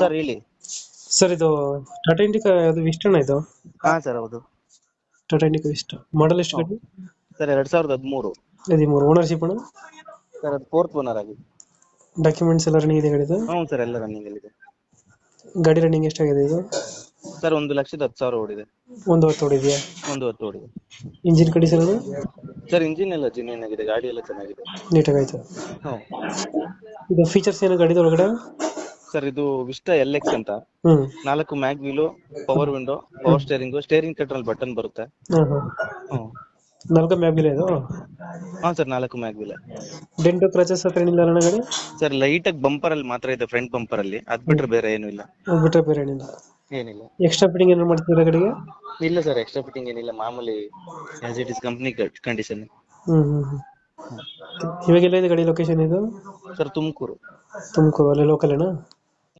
Sir ಹೇಳಿ. Sir ಇದು Tata Indica ಅದು ಇಷ್ಟಣ್ಣ ಇದು? ಹಾ ಸರ್ ಹೌದು. ಟಾಟಾ ಇಂಡಿಕಾ ಇಷ್ಟ ಮಾಡಲ್ ಎಷ್ಟು ಗಾಡಿ ಸರ್ ಎರಡ್ ಸಾವಿರದ ಹದಿಮೂರು. ಹದಿಮೂರು. ಓನರ್ಶಿಪ್ ಅಣ್ಣ? ಸರ್ ಅದು ಫೋರ್ತ್ ಓನರ್ ಆಗಿದೆ ಡಾಕ್ಯುಮೆಂಟ್ಸ್ ಎಲ್ಲ ರನ್ನಿಂಗ್ ಇದೆ ಗಾಡಿದು? ಹ್ಞೂ ಸರ್ ಎಲ್ಲ ರನ್ನಿಂಗ್ ಇದೆ. ಗಾಡಿ ರನ್ನಿಂಗ್ ಎಷ್ಟಾಗಿದೆ ಇದು? ಸರ್ ಒಂದು ಲಕ್ಷದ ಹತ್ತು ಸಾವಿರ ಓಡಿದೆ. ಒಂದು ಹೊತ್ತು ಹೊಡಿದೆಯಾ ಒಂದು ಹೊತ್ತು ಓಡಿದೆ. ಇಂಜಿನ್ ಕಂಡೀಷನ್ ಅದು ಸರ್ ಇಂಜಿನ್ ಎಲ್ಲ ಜಿನಿಯನ್ ಆಗಿದೆ. ಗಾಡಿ ಎಲ್ಲ ಚೆನ್ನಾಗಿದೆ. ನೀಟಾಗಾಯ್ತು ಹ್ಞೂ. ಇದು ಫೀಚರ್ಸ್ ಏನು ಗಾಡಿದ ಒಳಗಡೆ? ಸರ್ ಇದು ವಿಸ್ಟಾ ಎಲ್ ಎಕ್ಸ್ ಅಂತ. ನಾಲ್ಕು mag wheel power window power steering steering control button ಬರುತ್ತೆ. ಹ್ಮ್ ನಾಲ್ಕು ಮ್ಯಾಬ್ಲಿಲ್ಲ ಇದು? ಹಾ ಸರ್ ನಾಲ್ಕು ಮ್ಯಾಗ್ ವೀಲ್. ಡೆಂಟು ಕ್ರಚಸ್ ಹತ್ರ ಏನಿಲ್ಲ ಅಣ್ಣ ಗಾಡಿ? ಸರ್ ಲೈಟ್ ಆಗಿ ಬಂಪರ್ ಅಲ್ಲಿ ಮಾತ್ರ ಇದೆ ಫ್ರಂಟ್ ಬಂಪರ್ ಅಲ್ಲಿ. ಅದ್ ಬಿಟ್ರೆ ಬೇರೆ ಏನು ಇಲ್ಲ. ಅದ್ ಬಿಟ್ರೆ ಬೇರೆ ಏನಿಲ್ಲ. ಏನಿಲ್ಲ. ಎಕ್ಸ್ಟ್ರಾ ಫಿಟ್ಟಿಂಗ್ ಏನು ಮಾಡ್ತೀರಾ ಗಾಡಿಗೆ? ಇಲ್ಲ ಸರ್ ಎಕ್ಸ್ಟ್ರಾ ಫಿಟ್ಟಿಂಗ್ ಏನಿಲ್ಲ. ಮಾಮೂಲಿ as it is company condition ಹ್ಮ್ ಹ್ಮ್ ಹ್ಮ್. ಇವಾಗೆಲ್ಲ ಇದೆ ಗಾಡಿ ಲೊಕೇಶನ್ ಇದು? ಸರ್ ತುಮಕೂರು. ತುಮಕೂರು ಅಲ್ಲೇ ಲೋಕಲ್ ಅಣ್ಣ?